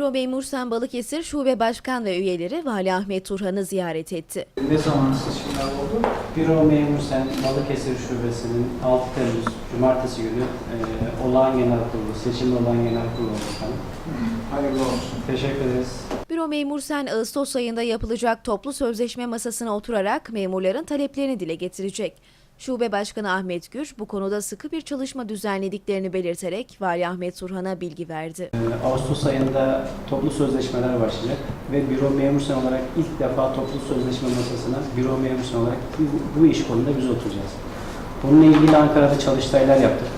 Büro Memur Sen Balıkesir Şube Başkan ve üyeleri Vali Ahmet Turhan'ı ziyaret etti. Ne zaman seçimler oldu? Büro Memur Sen Balıkesir Şubesi'nin 6 Temmuz Cumartesi günü e, olağan genel kurulu, seçimli olan genel kurulu oldu efendim. Hayırlı olsun. Teşekkür ederiz. Büro Memur Sen Ağustos ayında yapılacak toplu sözleşme masasına oturarak memurların taleplerini dile getirecek. Şube Başkanı Ahmet Gür bu konuda sıkı bir çalışma düzenlediklerini belirterek Vali Ahmet Turhan'a bilgi verdi. E, Ağustos ayında toplu sözleşmeler başlayacak ve Büro Memur olarak ilk defa toplu sözleşme masasına Büro Memur olarak bu iş konuda biz oturacağız. Bununla ilgili Ankara'da çalıştaylar yaptık.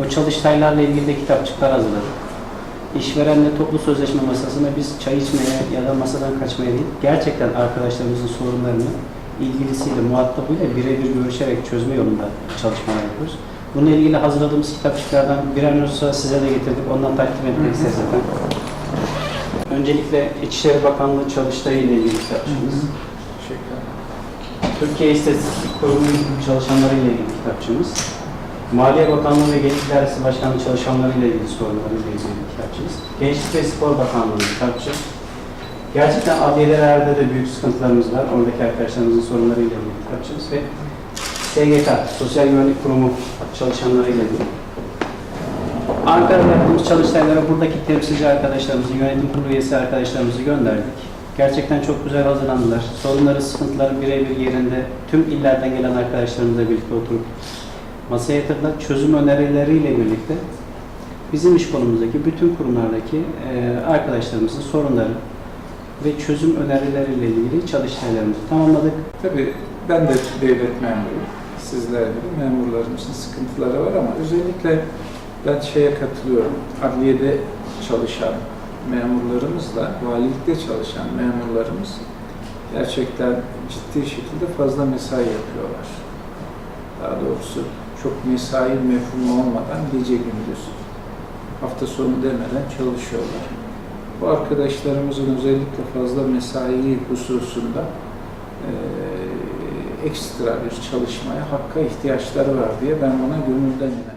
O çalıştaylarla ilgili de kitapçıklar hazırladık. İşverenle toplu sözleşme masasına biz çay içmeye ya da masadan kaçmaya değil, gerçekten arkadaşlarımızın sorunlarını ilgilisiyle, muhatabıyla birebir görüşerek çözme yolunda çalışmalar yapıyoruz. Bununla ilgili hazırladığımız kitapçıklardan birer olsa size de getirdik. Ondan takdim etmek isteriz efendim. Öncelikle İçişleri Bakanlığı çalıştayı ile ilgili ederim. Türkiye İstatistik Kurumu çalışanları ile ilgili kitapçığımız. Maliye Bakanlığı ve Gelir İdaresi Başkanlığı çalışanları ile ilgili sorunlarıyla ilgili kitapçığımız. Gençlik ve Spor Bakanlığı kitapçı. Gerçekten adliyelerde de büyük sıkıntılarımız var. Oradaki arkadaşlarımızın sorunlarıyla ilgili kitapçığımız ve SGK, Sosyal Güvenlik Kurumu çalışanları ile ilgili. Ankara'da yaptığımız çalıştaylara buradaki temsilci arkadaşlarımızı, yönetim kurulu üyesi arkadaşlarımızı gönderdik. Gerçekten çok güzel hazırlandılar. Sorunları, sıkıntıları birebir yerinde tüm illerden gelen arkadaşlarımızla birlikte oturup masaya yatırdılar. Çözüm önerileriyle birlikte bizim iş konumuzdaki bütün kurumlardaki arkadaşlarımızın sorunları ve çözüm önerileriyle ilgili çalıştaylarımızı tamamladık. Tabii ben de devlet memuruyum. Sizler gibi memurlarımızın sıkıntıları var ama özellikle ben şeye katılıyorum. Adliyede çalışan memurlarımızla valilikte çalışan memurlarımız gerçekten ciddi şekilde fazla mesai yapıyorlar. Daha doğrusu çok mesai mefhumu olmadan gece gündüz hafta sonu demeden çalışıyorlar. Bu arkadaşlarımızın özellikle fazla mesai hususunda eee, ekstra bir çalışmaya, hakka ihtiyaçları var diye ben buna gönülden inanıyorum.